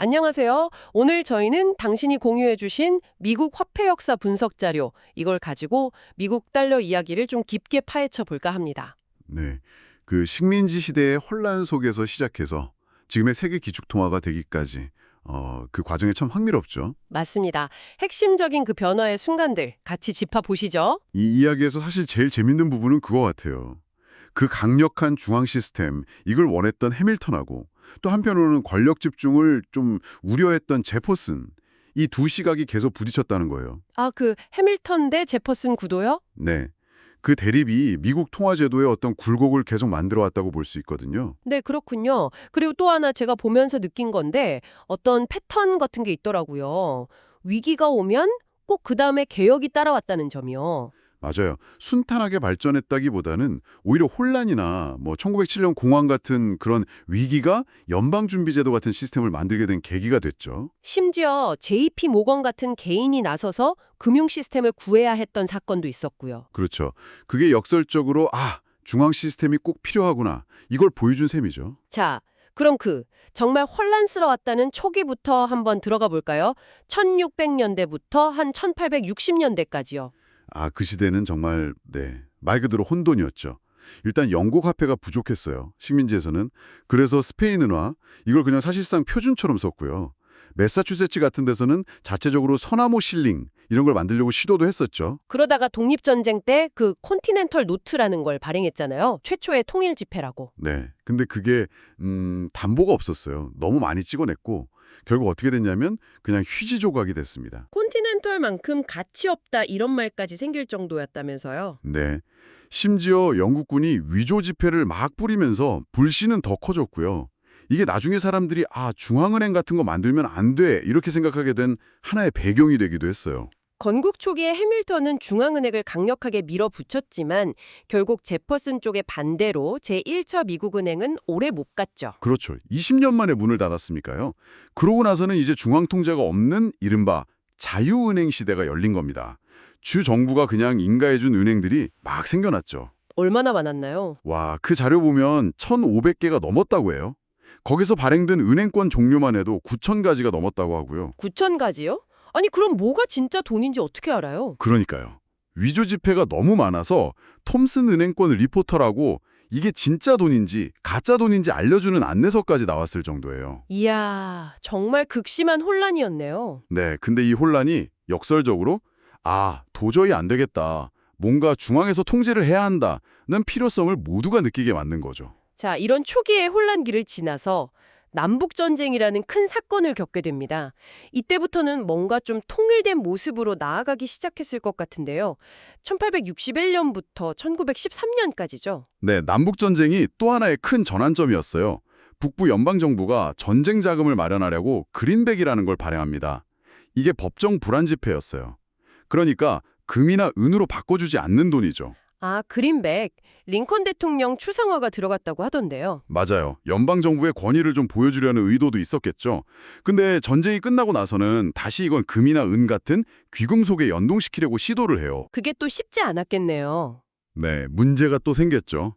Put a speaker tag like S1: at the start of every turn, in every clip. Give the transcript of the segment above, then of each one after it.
S1: 안녕하세요. 오늘 저희는 당신이 공유해 주신 미국 화폐 역사 분석 자료, 이걸 가지고 미국 달러 이야기를 좀 깊게 파헤쳐 볼까 합니다.
S2: 네. 그 식민지 시대의 혼란 속에서 시작해서 지금의 세계 기축 통화가 되기까지 어, 그 과정이 참 흥미롭죠.
S1: 맞습니다. 핵심적인 그 변화의 순간들 같이 짚어보시죠.
S2: 이 이야기에서 사실 제일 재밌는 부분은 그거 같아요. 그 강력한 중앙 시스템, 이걸 원했던 해밀턴하고 또 한편으로는 권력 집중을 좀 우려했던 제퍼슨, 이 두 시각이 계속 부딪혔다는 거예요.
S1: 아, 그 해밀턴 대 제퍼슨 구도요?
S2: 네. 그 대립이 미국 통화제도의 어떤 굴곡을 계속 만들어 왔다고 볼 수 있거든요.
S1: 네, 그렇군요. 그리고 또 하나 제가 보면서 느낀 건데 어떤 패턴 같은 게 있더라고요. 위기가 오면 꼭 그 다음에 개혁이 따라왔다는 점이요.
S2: 맞아요. 순탄하게 발전했다기보다는 오히려 혼란이나 뭐 1907년 공황 같은 그런 위기가 연방준비제도 같은 시스템을 만들게 된 계기가 됐죠.
S1: 심지어 JP 모건 같은 개인이 나서서 금융 시스템을 구해야 했던 사건도 있었고요.
S2: 그렇죠. 그게 역설적으로 아, 중앙 시스템이 꼭 필요하구나. 이걸 보여준 셈이죠.
S1: 자, 그럼 그 정말 혼란스러웠다는 초기부터 한번 들어가 볼까요? 1600년대부터 한 1860년대까지요.
S2: 아, 그 시대는 정말 네, 말 그대로 혼돈이었죠. 일단 영국 화폐가 부족했어요. 식민지에서는. 그래서 스페인 은화 이걸 그냥 사실상 표준처럼 썼고요. 매사추세츠 같은 데서는 자체적으로 서나모 실링 이런 걸 만들려고 시도도 했었죠.
S1: 그러다가 독립전쟁 때 그 콘티넨털 노트라는 걸 발행했잖아요. 최초의 통일 지폐라고.
S2: 네. 근데 그게 음, 담보가 없었어요. 너무 많이 찍어냈고 결국 어떻게 됐냐면 그냥 휴지 조각이 됐습니다.
S1: 콘티넨털만큼 가치 없다 이런 말까지 생길 정도였다면서요.
S2: 네. 심지어 영국군이 위조 지폐를 막 뿌리면서 불씨는 더 커졌고요. 이게 나중에 사람들이 아 중앙은행 같은 거 만들면 안 돼 이렇게 생각하게 된 하나의 배경이 되기도 했어요.
S1: 건국 초기에 해밀턴은 중앙은행을 강력하게 밀어붙였지만 결국 제퍼슨 쪽의 반대로 제1차 미국은행은 오래 못 갔죠.
S2: 그렇죠. 20년 만에 문을 닫았으니까요. 그러고 나서는 이제 중앙 통제가 없는 이른바 자유은행 시대가 열린 겁니다. 주 정부가 그냥 인가해준 은행들이 막 생겨났죠.
S1: 얼마나 많았나요?
S2: 와, 그 자료 보면 1,500개가 넘었다고 해요. 거기서 발행된 은행권 종류만 해도 9,000가지가 넘었다고 하고요.
S1: 9천 가지요? 아니 그럼 뭐가 진짜 돈인지 어떻게 알아요?
S2: 그러니까요. 위조 지폐가 너무 많아서 톰슨 은행권 리포터라고 이게 진짜 돈인지 가짜 돈인지 알려주는 안내서까지 나왔을 정도예요.
S1: 이야, 정말 극심한 혼란이었네요.
S2: 네, 근데 이 혼란이 역설적으로 아, 도저히 안 되겠다. 뭔가 중앙에서 통제를 해야 한다는 필요성을 모두가 느끼게 만든 거죠.
S1: 자, 이런 초기의 혼란기를 지나서 남북전쟁이라는 큰 사건을 겪게 됩니다. 이때부터는 뭔가 좀 통일된 모습으로 나아가기 시작했을 것 같은데요. 1861년부터 1913년까지죠.
S2: 네, 남북전쟁이 또 하나의 큰 전환점이었어요. 북부 연방정부가 전쟁 자금을 마련하려고 그린백이라는 걸 발행합니다. 이게 법정 불안 지폐였어요. 그러니까 금이나 은으로 바꿔주지 않는 돈이죠.
S1: 아, 그린백. 링컨 대통령 추상화가 들어갔다고 하던데요.
S2: 맞아요. 연방정부의 권위를 좀 보여주려는 의도도 있었겠죠. 근데 전쟁이 끝나고 나서는 다시 이건 금이나 은 같은 귀금속에 연동시키려고 시도를 해요.
S1: 그게 또 쉽지 않았겠네요.
S2: 네, 문제가 또 생겼죠.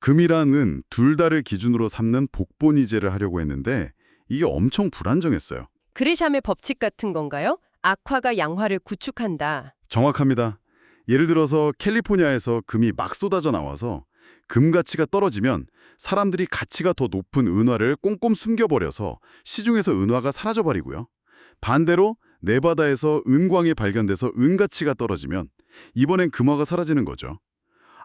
S2: 금이랑 은 둘 다를 기준으로 삼는 복본이제를 하려고 했는데 이게 엄청 불안정했어요.
S1: 그레샴의 법칙 같은 건가요? 악화가 양화를 구축한다.
S2: 정확합니다. 예를 들어서 캘리포니아에서 금이 막 쏟아져 나와서 금 가치가 떨어지면 사람들이 가치가 더 높은 은화를 꽁꽁 숨겨버려서 시중에서 은화가 사라져버리고요. 반대로 네바다에서 은광이 발견돼서 은 가치가 떨어지면 이번엔 금화가 사라지는 거죠.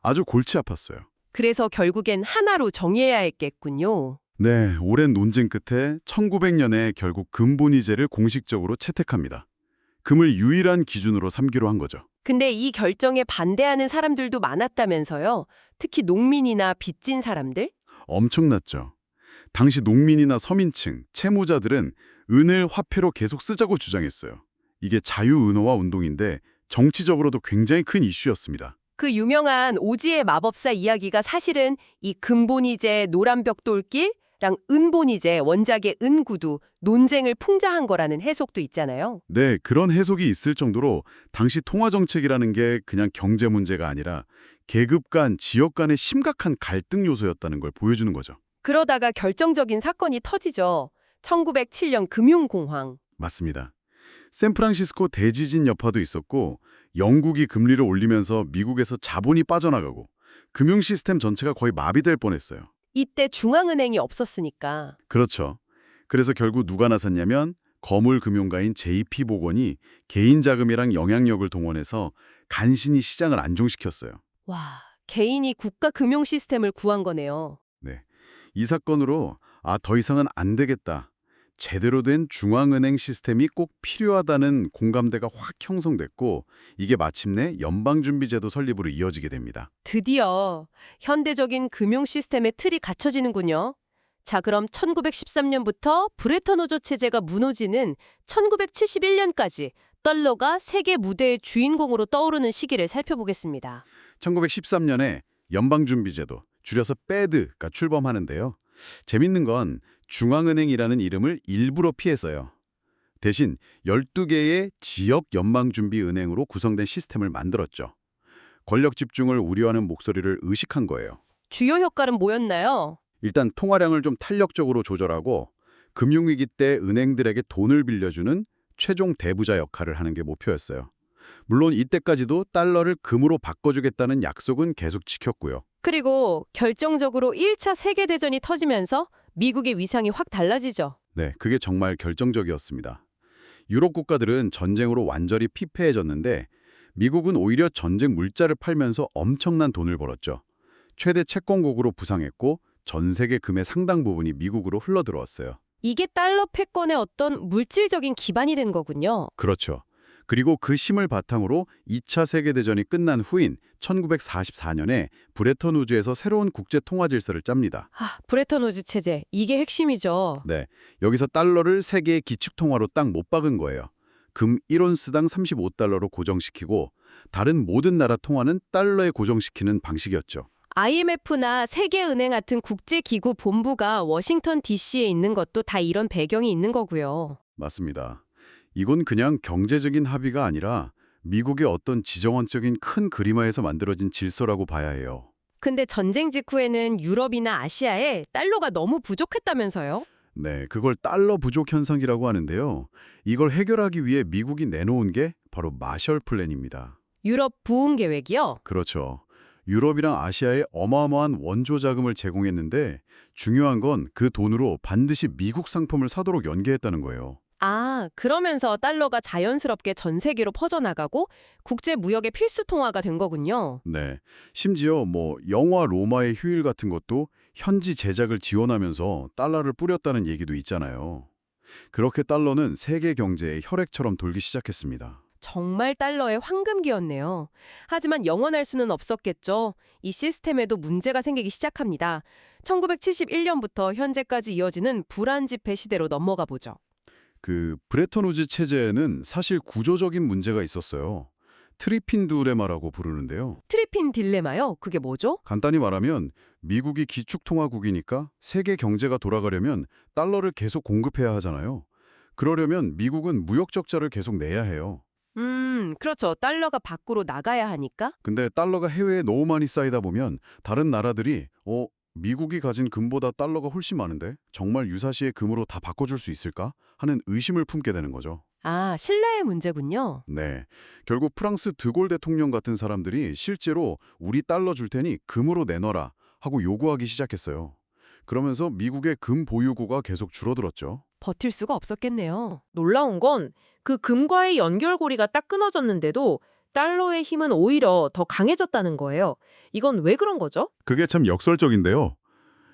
S2: 아주 골치 아팠어요.
S1: 그래서 결국엔 하나로 정의해야 했겠군요.
S2: 네, 오랜 논쟁 끝에 1900년에 결국 금본위제를 공식적으로 채택합니다. 금을 유일한 기준으로 삼기로 한 거죠.
S1: 근데 이 결정에 반대하는 사람들도 많았다면서요. 특히 농민이나 빚진 사람들?
S2: 엄청났죠. 당시 농민이나 서민층, 채무자들은 은을 화폐로 계속 쓰자고 주장했어요. 이게 자유은어화 운동인데 정치적으로도 굉장히 큰 이슈였습니다.
S1: 그 유명한 오지의 마법사 이야기가 사실은 이 금본이제 노란벽돌길 랑 은본이제 원작의 은구두 논쟁을 풍자한 거라는 해석도 있잖아요.
S2: 네, 그런 해석이 있을 정도로 당시 통화정책이라는 게 그냥 경제 문제가 아니라 계급 간, 지역 간의 심각한 갈등 요소였다는 걸 보여주는 거죠.
S1: 그러다가 결정적인 사건이 터지죠. 1907년 금융공황.
S2: 맞습니다. 샌프란시스코 대지진 여파도 있었고 영국이 금리를 올리면서 미국에서 자본이 빠져나가고 금융 시스템 전체가 거의 마비될 뻔했어요.
S1: 이때 중앙은행이 없었으니까.
S2: 그렇죠. 그래서 결국 누가 나섰냐면 거물 금융가인 JP보건이 개인 자금이랑 영향력을 동원해서 간신히 시장을 안정시켰어요.
S1: 와, 개인이 국가 금융 시스템을 구한 거네요.
S2: 이 사건으로 아, 더 이상은 안 되겠다. 제대로 된 중앙은행 시스템이 꼭 필요하다는 공감대가 확 형성됐고 이게 마침내 연방준비제도 설립으로 이어지게 됩니다.
S1: 드디어 현대적인 금융 시스템의 틀이 갖춰지는군요. 자, 그럼 1913년부터 브레턴 우즈 체제가 무너지는 1971년까지 달러가 세계 무대의 주인공으로 떠오르는 시기를 살펴보겠습니다.
S2: 1913년에 연방준비제도, 줄여서 빼드가 출범하는데요. 재밌는 건 중앙은행이라는 이름을 일부러 피했어요. 대신 12개의 지역 연방준비은행으로 구성된 시스템을 만들었죠. 권력 집중을 우려하는 목소리를 의식한 거예요.
S1: 주요 효과는 뭐였나요?
S2: 일단 통화량을 좀 탄력적으로 조절하고 금융위기 때 은행들에게 돈을 빌려주는 최종 대부자 역할을 하는 게 목표였어요. 물론 이때까지도 달러를 금으로 바꿔주겠다는 약속은 계속 지켰고요.
S1: 그리고 결정적으로 1차 세계대전이 터지면서 미국의 위상이 확 달라지죠.
S2: 네, 그게 정말 결정적이었습니다. 유럽 국가들은 전쟁으로 완전히 피폐해졌는데 미국은 오히려 전쟁 물자를 팔면서 엄청난 돈을 벌었죠. 최대 채권국으로 부상했고 전 세계 금의 상당 부분이 미국으로 흘러들어왔어요.
S1: 이게 달러 패권의 어떤 물질적인 기반이 된 거군요.
S2: 그렇죠. 그리고 그 힘을 바탕으로 2차 세계대전이 끝난 후인 1944년에 브레턴 우즈에서 새로운 국제 통화 질서를 짭니다.
S1: 아, 브레턴 우즈 체제. 이게 핵심이죠.
S2: 네, 여기서 달러를 세계의 기축 통화로 딱 못 박은 거예요. 금 1온스당 35달러로 고정시키고 다른 모든 나라 통화는 달러에 고정시키는 방식이었죠.
S1: IMF나 세계은행 같은 국제기구 본부가 워싱턴 DC에 있는 것도 다 이런 배경이 있는 거고요.
S2: 맞습니다. 이건 그냥 경제적인 합의가 아니라 미국의 어떤 지정원적인 큰 그림화에서 만들어진 질서라고 봐야 해요.
S1: 근데 전쟁 직후에는 유럽이나 아시아에 달러가 너무 부족했다면서요?
S2: 네, 그걸 달러 부족 현상이라고 하는데요. 이걸 해결하기 위해 미국이 내놓은 게 바로 마셜 플랜입니다.
S1: 유럽 부흥 계획이요?
S2: 그렇죠. 유럽이랑 아시아에 어마어마한 원조 자금을 제공했는데 중요한 건 그 돈으로 반드시 미국 상품을 사도록 연계했다는 거예요.
S1: 아, 그러면서 달러가 자연스럽게 전 세계로 퍼져나가고 국제 무역의 필수 통화가 된 거군요.
S2: 네. 심지어 뭐 영화 로마의 휴일 같은 것도 현지 제작을 지원하면서 달러를 뿌렸다는 얘기도 있잖아요. 그렇게 달러는 세계 경제의 혈액처럼 돌기 시작했습니다.
S1: 정말 달러의 황금기였네요. 하지만 영원할 수는 없었겠죠. 이 시스템에도 문제가 생기기 시작합니다. 1971년부터 현재까지 이어지는 불안 지폐 시대로 넘어가 보죠.
S2: 그 브레턴 우즈 체제에는 사실 구조적인 문제가 있었어요. 트리핀 두레마라고 부르는데요.
S1: 트리핀 딜레마요? 그게 뭐죠?
S2: 간단히 말하면 미국이 기축통화국이니까 세계 경제가 돌아가려면 달러를 계속 공급해야 하잖아요. 그러려면 미국은 무역 적자를 계속 내야 해요.
S1: 음, 그렇죠. 달러가 밖으로 나가야 하니까.
S2: 근데 달러가 해외에 너무 많이 쌓이다 보면 다른 나라들이 어, 미국이 가진 금보다 달러가 훨씬 많은데 정말 유사시에 금으로 다 바꿔줄 수 있을까? 하는 의심을 품게 되는 거죠.
S1: 아, 신뢰의 문제군요.
S2: 네. 결국 프랑스 드골 대통령 같은 사람들이 실제로 우리 달러 줄 테니 금으로 내놔라 하고 요구하기 시작했어요. 그러면서 미국의 금 보유고가 계속 줄어들었죠.
S1: 버틸 수가 없었겠네요.
S3: 놀라운 건 그 금과의 연결고리가 딱 끊어졌는데도 달러의 힘은 오히려 더 강해졌다는 거예요. 이건 왜 그런 거죠?
S2: 그게 참 역설적인데요.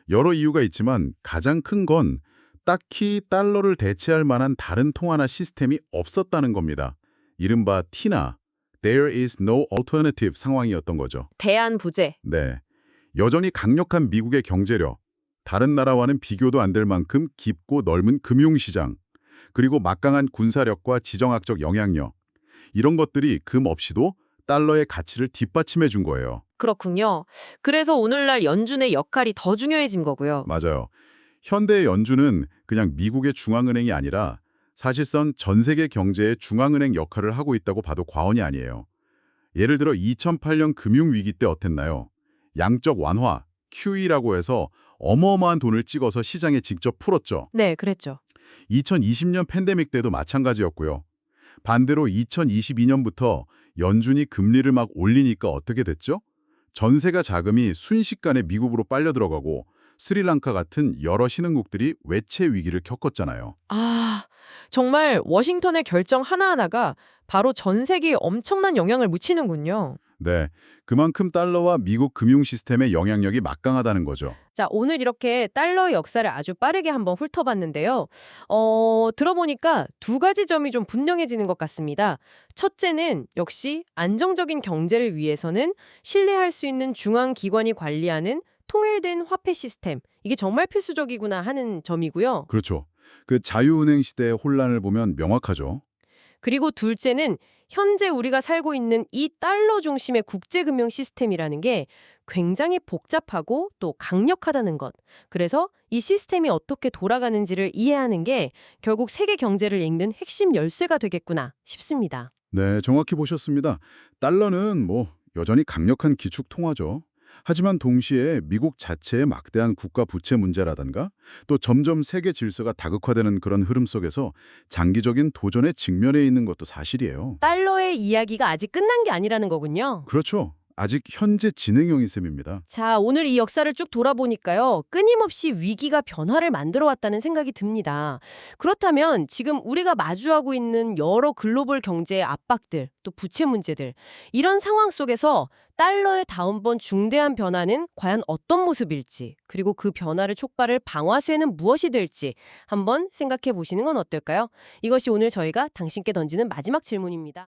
S2: 여러 이유가 있지만 가장 큰 건 딱히 달러를 대체할 만한 다른 통화나 시스템이 없었다는 겁니다. 이른바 T나 There is no alternative 상황이었던 거죠.
S3: 대안 부재.
S2: 네. 여전히 강력한 미국의 경제력, 다른 나라와는 비교도 안 될 만큼 깊고 넓은 금융시장, 그리고 막강한 군사력과 지정학적 영향력, 이런 것들이 금 없이도 달러의 가치를 뒷받침해 준 거예요.
S3: 그렇군요. 그래서 오늘날 연준의 역할이 더 중요해진 거고요.
S2: 맞아요. 현대의 연준은 그냥 미국의 중앙은행이 아니라 사실상 전 세계 경제의 중앙은행 역할을 하고 있다고 봐도 과언이 아니에요. 예를 들어 2008년 금융위기 때 어땠나요? 양적 완화, QE라고 해서 어마어마한 돈을 찍어서 시장에 직접 풀었죠.
S3: 네, 그랬죠.
S2: 2020년 팬데믹 때도 마찬가지였고요. 반대로 2022년부터 연준이 금리를 막 올리니까 어떻게 됐죠? 전세가 자금이 순식간에 미국으로 빨려 들어가고 스리랑카 같은 여러 신흥국들이 외채 위기를 겪었잖아요.
S3: 아, 정말 워싱턴의 결정 하나하나가 바로 전 세계에 엄청난 영향을 미치는군요.
S2: 네, 그만큼 달러와 미국 금융 시스템의 영향력이 막강하다는 거죠.
S1: 자, 오늘 이렇게 달러의 역사를 아주 빠르게 한번 훑어봤는데요. 어, 들어보니까 두 가지 점이 좀 분명해지는 것 같습니다. 첫째는 역시 안정적인 경제를 위해서는 신뢰할 수 있는 중앙기관이 관리하는 통일된 화폐 시스템. 이게 정말 필수적이구나 하는 점이고요.
S2: 그렇죠. 그 자유은행 시대의 혼란을 보면 명확하죠.
S1: 그리고 둘째는 현재 우리가 살고 있는 이 달러 중심의 국제금융 시스템이라는 게 굉장히 복잡하고 또 강력하다는 것. 그래서 이 시스템이 어떻게 돌아가는지를 이해하는 게 결국 세계 경제를 읽는 핵심 열쇠가 되겠구나 싶습니다.
S2: 네, 정확히 보셨습니다. 달러는 뭐 여전히 강력한 기축 통화죠. 하지만 동시에 미국 자체의 막대한 국가 부채 문제라든가 또 점점 세계 질서가 다극화되는 그런 흐름 속에서 장기적인 도전에 직면해 있는 것도 사실이에요.
S1: 달러의 이야기가 아직 끝난 게 아니라는 거군요.
S2: 그렇죠. 아직 현재 진행형인 셈입니다.
S1: 자, 오늘 이 역사를 쭉 돌아보니까요. 끊임없이 위기가 변화를 만들어 왔다는 생각이 듭니다. 그렇다면 지금 우리가 마주하고 있는 여러 글로벌 경제의 압박들, 또 부채 문제들, 이런 상황 속에서 달러의 다음번 중대한 변화는 과연 어떤 모습일지, 그리고 그 변화를 촉발할 방아쇠는 무엇이 될지 한번 생각해 보시는 건 어떨까요? 이것이 오늘 저희가 당신께 던지는 마지막 질문입니다.